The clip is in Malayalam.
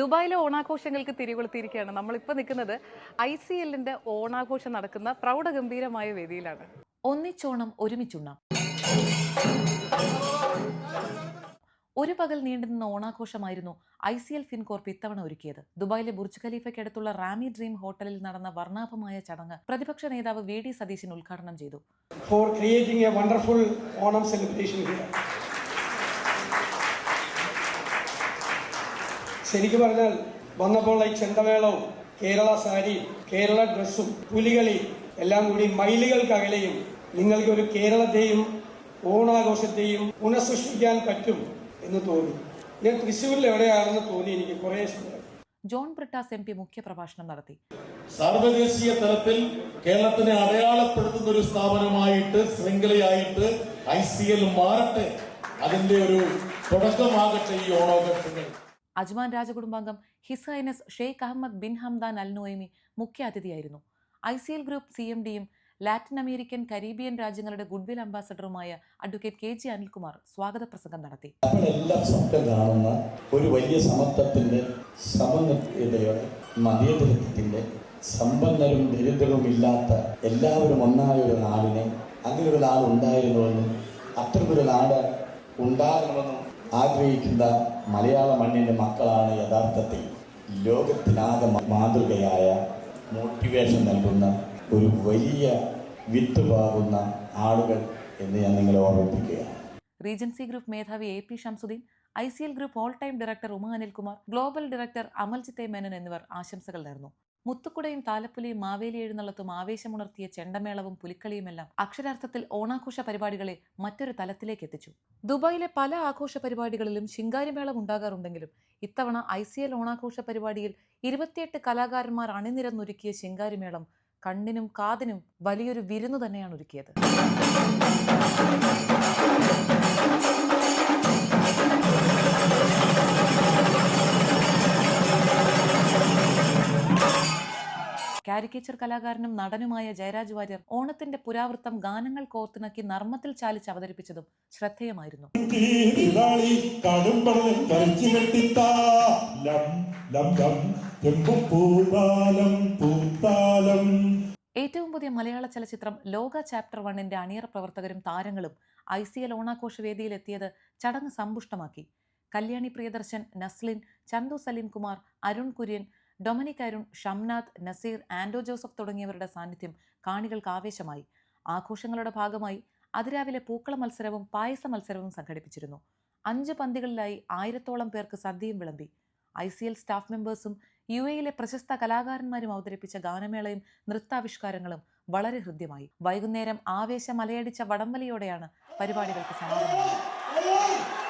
ദുബായിലെ ഓണാഘോഷങ്ങൾക്ക് തിരികൊളുത്തിയിരിക്കുകയാണ്. നമ്മളിപ്പോൾ നിൽക്കുന്നത് ഐ സി എല്ലിന്റെ ഓണാഘോഷം നടക്കുന്ന പ്രൗഢഗംഭീരമായ വേദിയിലാണ്. ഒന്നിച്ചോണം ഒരുമിച്ചുണ്ണം. ഒരു പകൽ നീണ്ടുനിന്ന ഓണാഘോഷമായിരുന്നു ഐ സി എൽ ഫിൻകോർപ്പ് ഇത്തവണ ഒരുക്കിയത്. ദുബായിലെ ബുർജ് ഖലീഫയ്ക്കടുത്തുള്ള റാമി ഡ്രീം ഹോട്ടലിൽ നടന്ന വർണാഭമായ ചടങ്ങ് പ്രതിപക്ഷ നേതാവ് വി ഡി സതീശൻ ഉദ്ഘാടനം ചെയ്തു. ശരിക്കും പറഞ്ഞാൽ വന്നപ്പോൾ ഈ ചെണ്ടമേളവും കേരള സാരിയും കേരള ഡ്രസ്സും പുലികളി എല്ലാം കൂടി മൈലുകൾക്കകലെയും നിങ്ങൾക്കൊരു കേരളത്തെയും ഓണാഘോഷത്തെയും പുനഃസൃഷ്ടിക്കാൻ പറ്റും എന്ന് തോന്നി. ഞാൻ തൃശ്ശൂരിൽ എവിടെയാണെന്ന് തോന്നി എനിക്ക് കുറേ ജോൺ ബ്രിട്ടാസ് എം പി മുഖ്യപ്രഭാഷണം നടത്തി. സാർവദേശീയ തലത്തിൽ കേരളത്തിനെ അടയാളപ്പെടുത്തുന്ന ഒരു സ്ഥാപനമായിട്ട് ശൃംഖലയായിട്ട് ഐ സി എൽ മാറട്ടെ. അതിന്റെ ഒരു തുടക്കമാകട്ടെ ഈ ഓണാഘോഷങ്ങൾ. Ajman രാജകുടുംബാംഗം His Sheikh Ahmed bin Hamdan Al Nuaimi മുഖ്യ അതിഥിയായിരുന്നു. I C L group C M ഡിയും ലാറ്റിൻ അമേരിക്കൻ കരീബിയൻ രാജ്യങ്ങളുടെ ഗുഡ്വിൽ അംബാസഡറുമായ അഡ്വക്കേറ്റ് കെ ജി അനിൽകുമാർ സ്വാഗത പ്രസംഗം നടത്തി. കാണുന്ന ഒരു വലിയ സമത്വത്തിന്റെ മതേതരത്വത്തിന്റെ സമ്പന്നരും ദരിദ്രരും ഇല്ലാത്ത എല്ലാവരും ഒന്നായ ഒരു നാടിനെ അങ്ങനെ ഒരു നാട് ഉണ്ടായിരുന്നുവെന്നും അത്തരമൊരു നാട് ഉണ്ടാകണമെന്നും ആഗ്രഹിക്കുന്ന മലയാള മണ്ണിന്റെ മക്കളാണ് യഥാർത്ഥത്തിൽ ലോകത്തിനാകെ മാതൃകയായ മോട്ടിവേഷൻ നൽകുന്ന ഒരു വലിയ വിത്ത് പാകുന്ന ആളുകൾ എന്ന് ഞാൻ നിങ്ങളെ ഓർമ്മിപ്പിക്കുകയാണ്. റീജൻസി ഗ്രൂപ്പ് മേധാവി A P Shamsuddin I C L group all time director Uma Anilkumar global director അമൽജിത്തെ Menon എന്നിവർ ആശംസകൾ നേർന്നു. മുത്തുക്കുടയും താലപ്പുലിയും മാവേലി എഴുന്നള്ളത്തും ആവേശമുണർത്തിയ ചെണ്ടമേളവും പുലിക്കളിയുമെല്ലാം അക്ഷരാർത്ഥത്തിൽ ഓണാഘോഷ പരിപാടികളെ മറ്റൊരു തലത്തിലേക്ക് എത്തിച്ചു. ദുബായിലെ പല ആഘോഷ പരിപാടികളിലും ശിങ്കാരിമേളം ഉണ്ടാകാറുണ്ടെങ്കിലും ഇത്തവണ ഐ സി എൽ ഓണാഘോഷ പരിപാടിയിൽ ഇരുപത്തിയെട്ട് കലാകാരന്മാർ അണിനിരന്നൊരുക്കിയ ശിങ്കാരിമേളം കണ്ണിനും കാതിനും വലിയൊരു വിരുന്നു തന്നെയാണ് ഒരുക്കിയത്. കാരിക്കേച്ചർ കലാകാരനും നടനുമായ ജയരാജ് വാര്യർ ഓണത്തിന്റെ പുരാവൃത്തം ഗാനങ്ങൾ കോർത്തിണക്കി നർമ്മത്തിൽ ചാലിച്ച് അവതരിപ്പിച്ചതും ശ്രദ്ധേയമായിരുന്നു. ഏറ്റവും പുതിയ മലയാള ചലച്ചിത്രം ലോക ചാപ്റ്റർ വണ്ണിന്റെ അണിയറ പ്രവർത്തകരും താരങ്ങളും ഐ സി എൽ ഓണാഘോഷ വേദിയിലെത്തിയത് ചടങ്ങ് സമ്പുഷ്ടമാക്കി. കല്യാണി പ്രിയദർശൻ നസ്ലിൻ ചന്തു സലീം കുമാർ അരുൺ കുര്യൻ ഡൊമിനിക് അരുൺ ഷംനാഥ് നസീർ ആൻഡോ ജോസഫ് തുടങ്ങിയവരുടെ സാന്നിധ്യം കാണികൾക്ക് ആവേശമായി. ആഘോഷങ്ങളുടെ ഭാഗമായി അതിരാവിലെ പൂക്കള മത്സരവും പായസ മത്സരവും സംഘടിപ്പിച്ചിരുന്നു. അഞ്ച് പന്തികളിലായി ആയിരത്തോളം പേർക്ക് സദ്യയും വിളമ്പി. ഐ സി എൽ സ്റ്റാഫ് മെമ്പേഴ്സും യു എയിലെ പ്രശസ്ത കലാകാരന്മാരും അവതരിപ്പിച്ച ഗാനമേളയും നൃത്താവിഷ്കാരങ്ങളും വളരെ ഹൃദ്യമായി. വൈകുന്നേരം ആവേശമലയടിച്ച വടംവലിയോടെയാണ് പരിപാടികൾക്ക് സമാപനമായത്